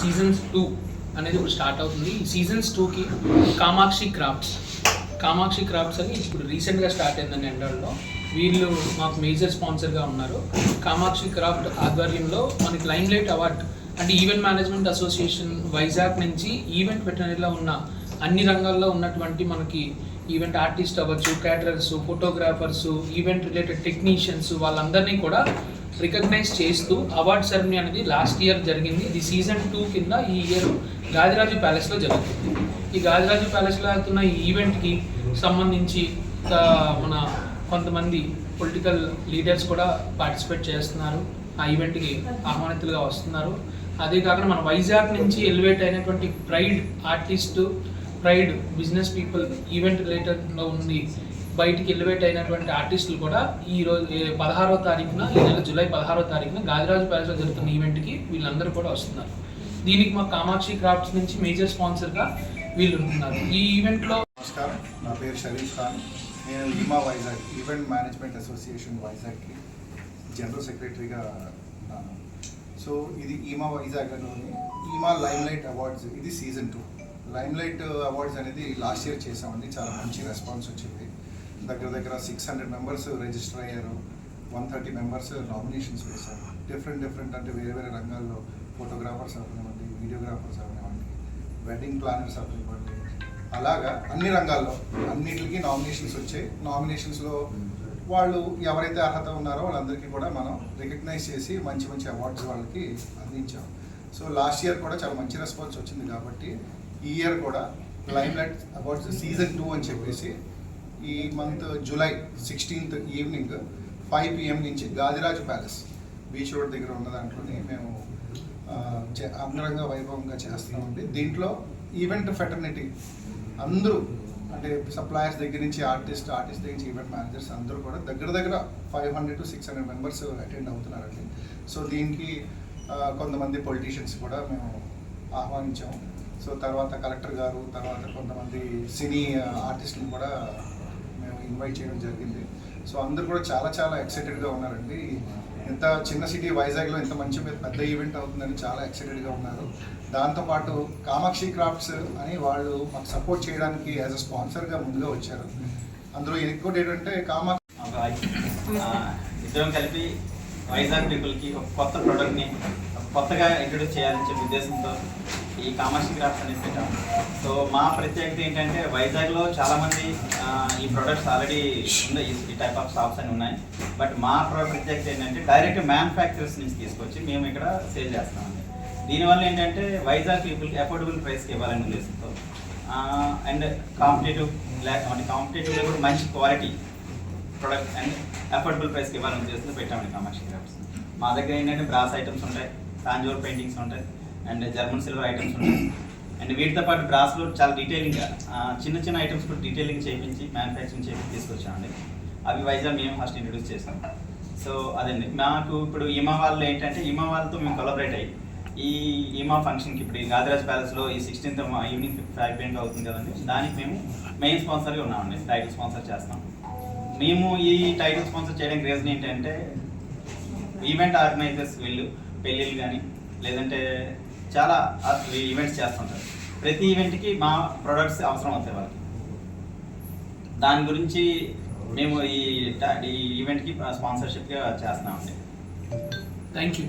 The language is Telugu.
సీజన్స్ టూ అనేది ఇప్పుడు స్టార్ట్ అవుతుంది. ఈ సీజన్స్ టూకి కామాక్షి క్రాఫ్ట్స్ కామాక్షి క్రాఫ్ట్స్ అని ఇప్పుడు రీసెంట్గా స్టార్ట్ అయిందండి ఎండల్లో వీళ్ళు మాకు మేజర్ స్పాన్సర్గా ఉన్నారు. కామాక్షి క్రాఫ్ట్ ఆధ్వర్యంలో మనకి లైమ్ లైట్ అవార్డ్ అంటే ఈవెంట్ మేనేజ్మెంట్ అసోసియేషన్ వైజాగ్ నుంచి ఈవెంట్ వెటనరీలో ఉన్న అన్ని రంగాల్లో ఉన్నటువంటి మనకి ఈవెంట్ ఆర్టిస్ట్ అవ్వచ్చు caterers photographers event related technicians వాళ్ళందరినీ కూడా రికగ్నైజ్ చేస్తూ అవార్డ్ సెరమనీ అనేది లాస్ట్ ఇయర్ జరిగింది. ఇది సీజన్ టూ కింద ఈ ఇయర్ గాదిరాజు ప్యాలెస్లో జరుగుతుంది. ఈ గాదిరాజు ప్యాలెస్లో అవుతున్న ఈ ఈవెంట్కి సంబంధించి మన కొంతమంది పొలిటికల్ లీడర్స్ కూడా పార్టిసిపేట్ చేస్తున్నారు. ఆ ఈవెంట్కి ఆహ్వానితులుగా వస్తున్నారు. అదే కాకుండా మన వైజాగ్ నుంచి ఎలివేట్ అయినటువంటి pride artist pride business people event రిలేటెడ్లో ఉంది బయటికి ఎలివేట్ అయినటువంటి ఆర్టిస్టులు కూడా ఈ రోజు పదహారో తారీఖున ఈ నెల జూలై పదహారో తారీఖున గాజరాజు ప్యాలెస్లో జరుగుతున్న ఈవెంట్కి వీళ్ళందరూ కూడా వస్తున్నారు. దీనికి మా కామాక్షి క్రాఫ్ట్స్ నుంచి మేజర్ స్పాన్సర్గా వీళ్ళు ఉంటున్నారు. ఈ ఈవెంట్లో నమస్కారం. నా పేరు షరీఫ్ ఖాన్. నేను EMA Vizag event management association వైజాగ్కి general సెక్రటరీగా ఉన్నాను. సో ఇది ఈమా వైజాగ్లోని ఈమా లైమ్ లైట్ అవార్డ్స్ ఇది season two lime light awards అనేది లాస్ట్ ఇయర్ చేసామండి చాలా మంచి రెస్పాన్స్ వచ్చింది. దగ్గర దగ్గర సిక్స్ హండ్రెడ్ మెంబర్స్ రిజిస్టర్ అయ్యారు. వన్ థర్టీ మెంబర్స్ నామినేషన్స్ వేశారు. డిఫరెంట్ డిఫరెంట్ అంటే వేరే వేరే రంగాల్లో ఫోటోగ్రాఫర్స్ అవనివ్వండి వీడియోగ్రాఫర్స్ అవనివ్వండి వెడ్డింగ్ ప్లానర్స్ అవనివ్వండి అలాగా అన్ని రంగాల్లో అన్నిటికీ నామినేషన్స్ వచ్చాయి. నామినేషన్స్లో వాళ్ళు ఎవరైతే అర్హత ఉన్నారో వాళ్ళందరికీ కూడా మనం రికగ్నైజ్ చేసి మంచి మంచి అవార్డ్స్ వాళ్ళకి అందించాం. సో లాస్ట్ ఇయర్ కూడా చాలా మంచి రెస్పాన్స్ వచ్చింది కాబట్టి ఈ ఇయర్ కూడా lime light awards season two అని చెప్పేసి ఈ month July sixteenth evening five PM నుంచి గాదిరాజు ప్యాలెస్ బీచ్ రోడ్ దగ్గర ఉన్న దాంట్లోని మేము అంగరంగ వైభవంగా చేస్తున్నామండి. దీంట్లో ఈవెంట్ ఫెటర్నిటీ అందరూ అంటే సప్లయర్స్ దగ్గర నుంచి ఆర్టిస్ట్ ఆర్టిస్ట్ దగ్గర నుంచి ఈవెంట్ మేనేజర్స్ అందరూ కూడా దగ్గర దగ్గర five hundred to six hundred members attend అవుతున్నారండి. So దీనికి కొంతమంది పొలిటీషియన్స్ కూడా మేము ఆహ్వానించాము. సో తర్వాత కలెక్టర్ గారు తర్వాత కొంతమంది సినీ ఆర్టిస్టులు కూడా ఇన్వైట్ చేయడం జరిగింది. సో అందరూ కూడా చాలా చాలా ఎక్సైటెడ్గా ఉన్నారండి. ఇంత చిన్న సిటీ వైజాగ్లో ఇంత మంచి పెద్ద ఈవెంట్ అవుతుందని చాలా ఎక్సైటెడ్గా ఉన్నారు. దాంతోపాటు కామాక్షి క్రాఫ్ట్స్ అని వాళ్ళు మాకు సపోర్ట్ చేయడానికి యాజ్ అ స్పాన్సర్గా ముందుగా వచ్చారు. అందులో ఇంకోటి ఏంటంటే కామాక్షి ఇద్దరం కలిపి వైజాగ్ పీపుల్కి ఒక కొత్త ప్రోడక్ట్ని కొత్తగా ఇంట్రొడ్యూస్ చేయాలని చెప్పి ఉద్దేశంతో ఈ కామర్షియల్ క్రాఫ్ట్స్ అనేది పెట్టాము. సో మా ప్రత్యేకత ఏంటంటే వైజాగ్లో చాలామంది ఈ ప్రొడక్ట్స్ ఆల్రెడీ ఉన్నాయి. ఈ- టైప్ ఆఫ్ షాప్స్ అని ఉన్నాయి. బట్ మా ప్రత్యేకత ఏంటంటే డైరెక్ట్ మ్యానుఫ్యాక్చరర్స్ నుంచి తీసుకొచ్చి మేము ఇక్కడ సేల్ చేస్తామండి దీనివల్ల ఏంటంటే వైజాగ్ పీపుల్కి అఫోర్డబుల్ ప్రైస్కి ఇవ్వాలని ఉద్దేశంతో అండ్ కాంపిటేటివ్ లేకపోతే కాంపిటేటివ్లో కూడా మంచి క్వాలిటీ ప్రొడక్ట్ అండ్ అఫోర్డబుల్ ప్రైస్కి ఇవ్వాలని ఉద్దేశంతో పెట్టామండి కమర్షియల్ క్రాఫ్ట్స్. మా దగ్గర ఏంటంటే బ్రాస్ ఐటమ్స్ ఉంటాయి. తాంజూర్ పెయింటింగ్స్ ఉంటాయి. అండ్ జర్మన్ సిల్వర్ ఐటమ్స్ ఉంటాయి. అండ్ వీటితో పాటు బ్రాస్లో చాలా డీటెయిలింగ్గా చిన్న చిన్న ఐటమ్స్ కూడా డీటెయిలింగ్ చేయించి మ్యానుఫ్యాక్చరింగ్ చేయించి తీసుకొచ్చామండి. అవి వైజాగ్ మేము ఫస్ట్ ఇంట్రడ్యూస్ చేసాం. సో అదండి. మాకు ఇప్పుడు ఇమా వాళ్ళు ఏంటంటే ఇమా వాళ్ళతో మేము కొలబరేట్ అయ్యి ఈ ఈమా ఫంక్షన్కి ఇప్పుడు ఈ గాదిరాజ్ ప్యాలెస్లో ఈ సిక్స్టీన్త్ ఈవినింగ్ ఫైవ్ పెయింట్ అవుతుంది కదండి. దానికి మేము మెయిన్ స్పాన్సర్గా ఉన్నామండి. టైటిల్ స్పాన్సర్ చేస్తాం. మేము ఈ టైటిల్ స్పాన్సర్ చేయడానికి రీజన్ ఏంటంటే ఈవెంట్ ఆర్గనైజర్స్ వీళ్ళు పెళ్ళిళ్ళు కానీ లేదంటే చాలా ఈవెంట్స్ చేస్తుంటారు. ప్రతి ఈవెంట్కి మా ప్రొడక్ట్స్ అవసరం అవుతాయి వాళ్ళకి. దాని గురించి మేము ఈ ఈవెంట్కి స్పాన్సర్షిప్గా చేస్తున్నామండి. Thank you